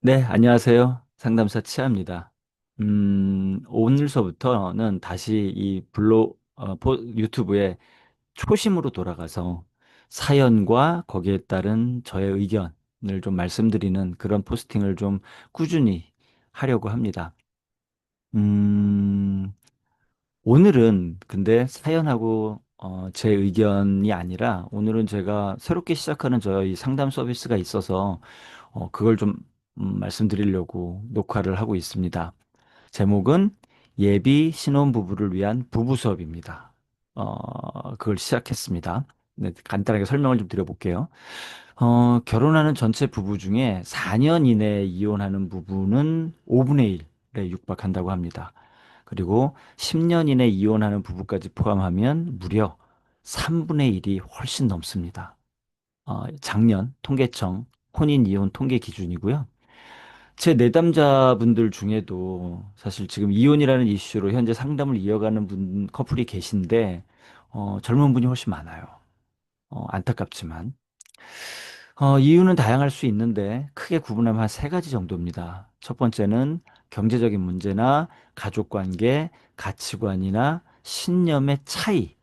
네, 안녕하세요. 상담사 치아입니다. 음, 오늘서부터는 다시 이 블로, 어, 포- 유튜브에 초심으로 돌아가서 사연과 거기에 따른 저의 의견을 좀 말씀드리는 그런 포스팅을 좀 꾸준히 하려고 합니다. 음, 오늘은 근데 사연하고 어, 제 의견이 아니라 오늘은 제가 새롭게 시작하는 저희 상담 서비스가 있어서 어, 그걸 좀 음, 말씀드리려고 녹화를 하고 있습니다. 제목은 예비 신혼부부를 위한 부부 수업입니다. 어, 그걸 시작했습니다. 네, 간단하게 설명을 좀 드려볼게요. 어, 결혼하는 전체 부부 중에 4년 이내에 이혼하는 부부는 5분의 1에 육박한다고 합니다. 그리고 10년 이내 이혼하는 부부까지 포함하면 무려 3분의 1이 훨씬 넘습니다. 어, 작년 통계청 혼인 이혼 통계 기준이고요. 제 내담자분들 중에도 사실 지금 이혼이라는 이슈로 현재 상담을 이어가는 분 커플이 계신데 어, 젊은 분이 훨씬 많아요. 어, 안타깝지만 어, 이유는 다양할 수 있는데 크게 구분하면 한 세 가지 정도입니다. 첫 번째는 경제적인 문제나 가족 관계, 가치관이나 신념의 차이.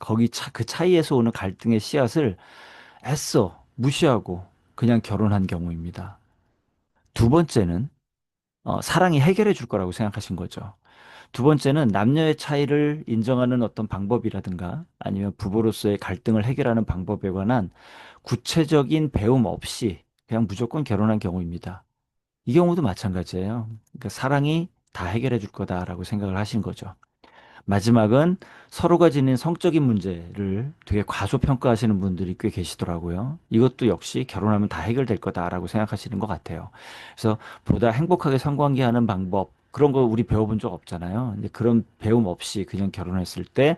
거기 차, 그 차이에서 오는 갈등의 씨앗을 애써 무시하고 그냥 결혼한 경우입니다. 두 번째는 어, 사랑이 해결해 줄 거라고 생각하신 거죠. 두 번째는 남녀의 차이를 인정하는 어떤 방법이라든가 아니면 부부로서의 갈등을 해결하는 방법에 관한 구체적인 배움 없이 그냥 무조건 결혼한 경우입니다. 이 경우도 마찬가지예요. 그러니까 사랑이 다 해결해 줄 거다라고 생각을 하신 거죠. 마지막은 서로가 지닌 성적인 문제를 되게 과소평가하시는 분들이 꽤 계시더라고요. 이것도 역시 결혼하면 다 해결될 거다라고 생각하시는 것 같아요. 그래서 보다 행복하게 성관계 하는 방법, 그런 거 우리 배워본 적 없잖아요. 근데 그런 배움 없이 그냥 결혼했을 때,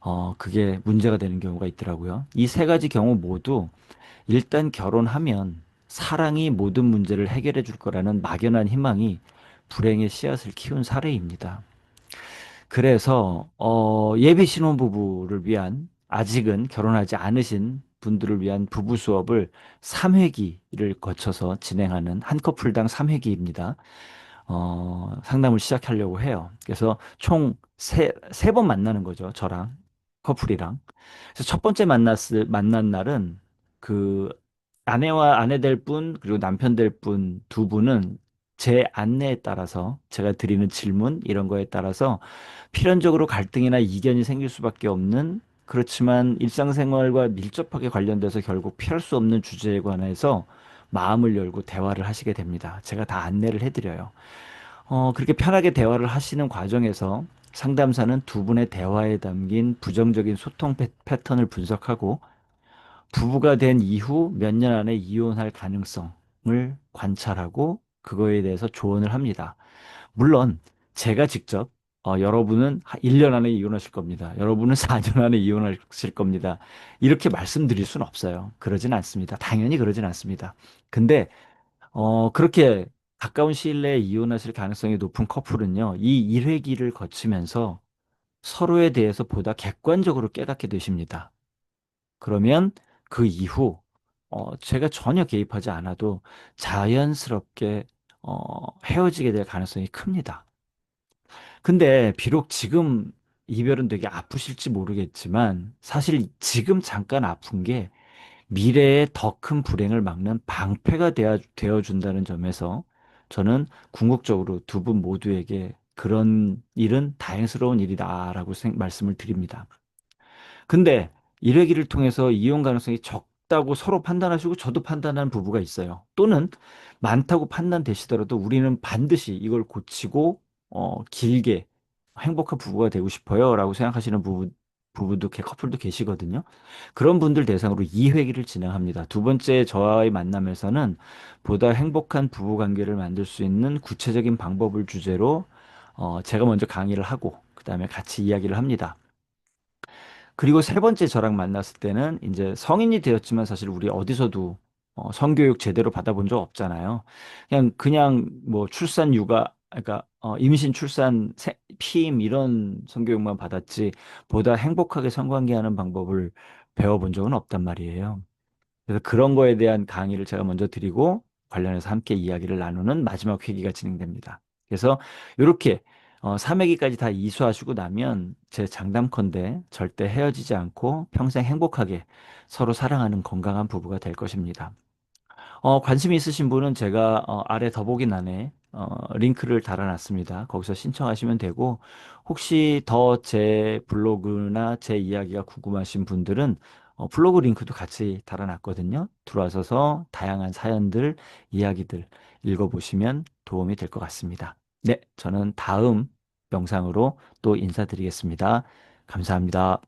어, 그게 문제가 되는 경우가 있더라고요. 이 세 가지 경우 모두 일단 결혼하면 사랑이 모든 문제를 해결해 줄 거라는 막연한 희망이 불행의 씨앗을 키운 사례입니다. 그래서 어, 예비 신혼부부를 위한 아직은 결혼하지 않으신 분들을 위한 부부 수업을 3회기를 거쳐서 진행하는 한 커플당 3회기입니다. 어, 상담을 시작하려고 해요. 그래서 총 세, 세 번 만나는 거죠. 저랑 커플이랑. 그래서 첫 번째 만났을, 만난 날은 그 아내와 아내 될 분, 그리고 남편 될 분 두 분은 제 안내에 따라서 제가 드리는 질문 이런 거에 따라서 필연적으로 갈등이나 이견이 생길 수밖에 없는 그렇지만 일상생활과 밀접하게 관련돼서 결국 피할 수 없는 주제에 관해서 마음을 열고 대화를 하시게 됩니다. 제가 다 안내를 해드려요. 어, 그렇게 편하게 대화를 하시는 과정에서 상담사는 두 분의 대화에 담긴 부정적인 소통 패, 패턴을 분석하고 부부가 된 이후 몇 년 안에 이혼할 가능성을 관찰하고 그거에 대해서 조언을 합니다. 물론 제가 직접 어, 여러분은 1년 안에 이혼하실 겁니다. 여러분은 4년 안에 이혼하실 겁니다. 이렇게 말씀드릴 수는 없어요. 그러진 않습니다. 당연히 그러진 않습니다. 근데 어, 그렇게 가까운 시일 내에 이혼하실 가능성이 높은 커플은요, 이 일회기를 거치면서 서로에 대해서 보다 객관적으로 깨닫게 되십니다. 그러면 그 이후, 어, 제가 전혀 개입하지 않아도 자연스럽게, 어, 헤어지게 될 가능성이 큽니다. 근데 비록 지금 이별은 되게 아프실지 모르겠지만, 사실 지금 잠깐 아픈 게 미래의 더큰 불행을 막는 방패가 되어, 되어 준다는 점에서 저는 궁극적으로 두 분 모두에게 그런 일은 다행스러운 일이다라고 생- 말씀을 드립니다. 근데 일회기를 통해서 이혼 가능성이 적 다고 서로 판단하시고 저도 판단하는 부부가 있어요. 또는 많다고 판단되시더라도 우리는 반드시 이걸 고치고 어, 길게 행복한 부부가 되고 싶어요라고 생각하시는 부부 부부도 계- 커플도 계시거든요. 그런 분들 대상으로 2회기를 진행합니다. 두 번째 저와의 만남에서는 보다 행복한 부부 관계를 만들 수 있는 구체적인 방법을 주제로 어, 제가 먼저 강의를 하고 그 다음에 같이 이야기를 합니다. 그리고 세 번째 저랑 만났을 때는 이제 성인이 되었지만 사실 우리 어디서도 어, 성교육 제대로 받아본 적 없잖아요. 그냥 그냥 뭐 출산 육아 그러니까 어, 임신 출산 세- 피임 이런 성교육만 받았지 보다 행복하게 성관계하는 방법을 배워본 적은 없단 말이에요. 그래서 그런 거에 대한 강의를 제가 먼저 드리고 관련해서 함께 이야기를 나누는 마지막 회기가 진행됩니다. 그래서 이렇게 어, 3회기까지 다 이수하시고 나면 제 장담컨대 절대 헤어지지 않고 평생 행복하게 서로 사랑하는 건강한 부부가 될 것입니다. 어, 관심 있으신 분은 제가 어, 아래 더보기란에 어, 링크를 달아놨습니다. 거기서 신청하시면 되고 혹시 더 제 블로그나 제 이야기가 궁금하신 분들은 어, 블로그 링크도 같이 달아놨거든요. 들어와서 다양한 사연들, 이야기들 읽어보시면 도움이 될 것 같습니다. 네, 저는 다음 영상으로 또 인사드리겠습니다. 감사합니다.